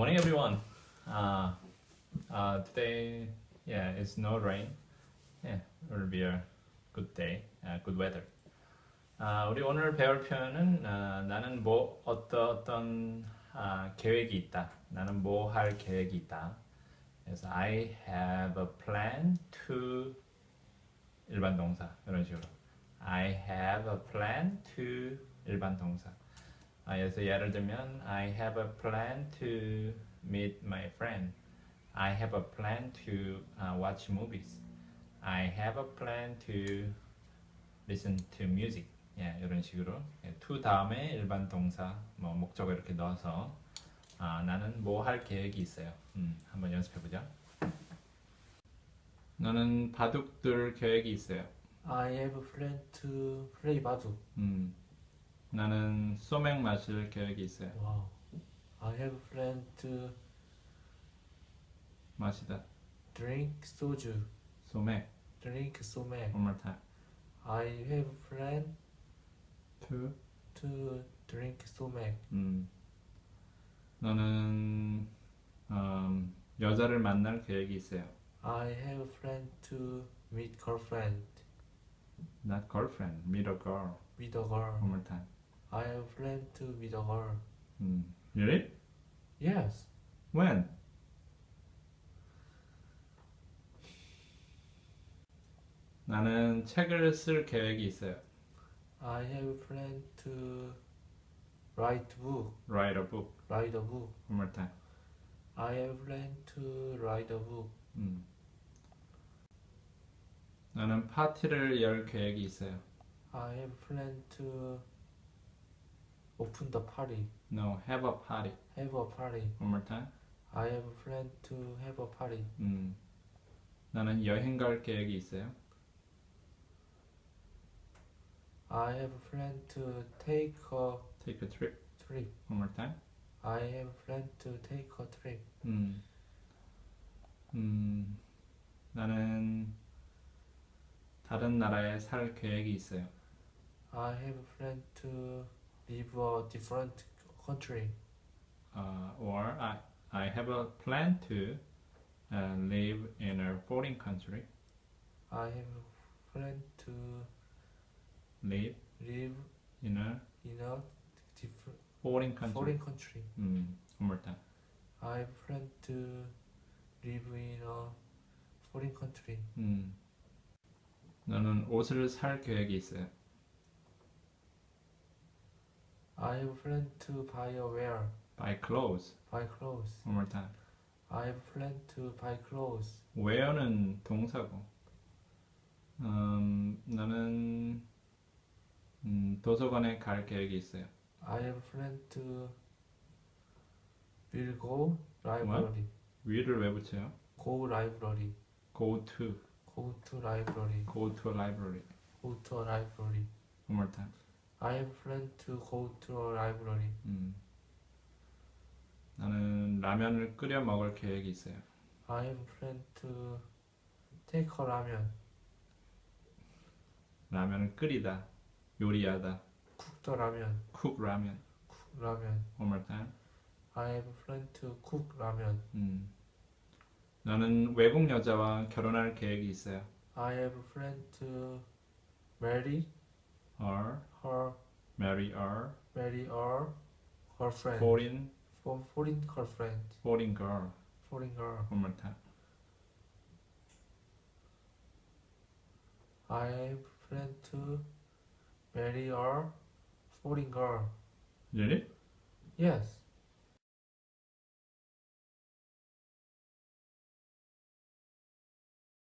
morning, everyone. Uh, uh, today, yeah, it's no rain. Yeah, it will be a good day, uh, good weather. 아, 우리 오늘 배울 표현은 아, 나는 뭐 어떤 어떤 아, 계획이 있다. 나는 뭐 할 계획이 있다. 그래서 I have a plan to 일반 동사 이런 식으로 I have a plan to 일반 동사. 아, 그래서 예를 들면 I have a plan to meet my friend. I have a plan to uh, watch movies. I have a plan to listen to music. 예, 이런 식으로 예, to 다음에 일반 동사 뭐 목적어 이렇게 넣어서 아, 나는 뭐 할 계획이 있어요. 음, 한번 연습해 보자. 너는 바둑 둘 계획이 있어요. I have a plan to play 바둑. 음, 나는 소맥 마실 계획이 있어요. 와우. I have a plan to 마시다. drink 소주. 소맥. drink 소맥. One more time. I have a plan To. to drink 소맥. 음. 너는 음, 여자를 만날 계획이 있어요. I have a plan to meet girlfriend Not girlfriend, meet a girl. with a girl. One more time. I have a plan to meet a girl. 음. Really? Yes. When? 나는 책을 쓸 계획이 있어요. I have a plan to write book. Write a book. Write a book. One more time. I have a plan to write a book. 음. 나는 파티를 열 계획이 있어요. I have a plan to open the party. No, have a party. Have a party. One more time. I have a plan to have a party. 음. 나는 여행 갈 계획이 있어요. I have a plan to take a Take a trip. trip. One more time. I have a plan to take a trip. 음. 음. 나는 다른 나라에 살 계획이 있어요. I have a plan to live a different country. Uh, or I, I have a plan to uh, live in a foreign country. I have a plan to Live live in a in a different foreign country. foreign country. 음, one more time. I have a plan to live in a foreign country. 음. 너는 옷을 살 계획이 있어요. I plan to buy a wear, Buy clothes. buy clothes. One more time. I plan to buy clothes. wear는 동사고. 음, 나는 음, 도서관에 갈 계획이 있어요. I plan to will go library. will을 왜 붙여요? Go library. go to, Go to library. go to a library. Go to a library. One more time. I plan to go to a library. 음. 나는 라면을 끓여 먹을 계획이 있어요. I plan to take a ramen. 라면을 끓이다, 요리하다, Cook the ramen. cook 라면. Cook ramen. One more time. I plan to cook ramen. 음. 나는 외국 여자와 결혼할 계획이 있어요. I have a plan to marry or her, marry a marry her friend foreign For foreign girlfriend. foreign girl. Foreign girl. One more time. I plan to marry a foreign girl. Really? Yes.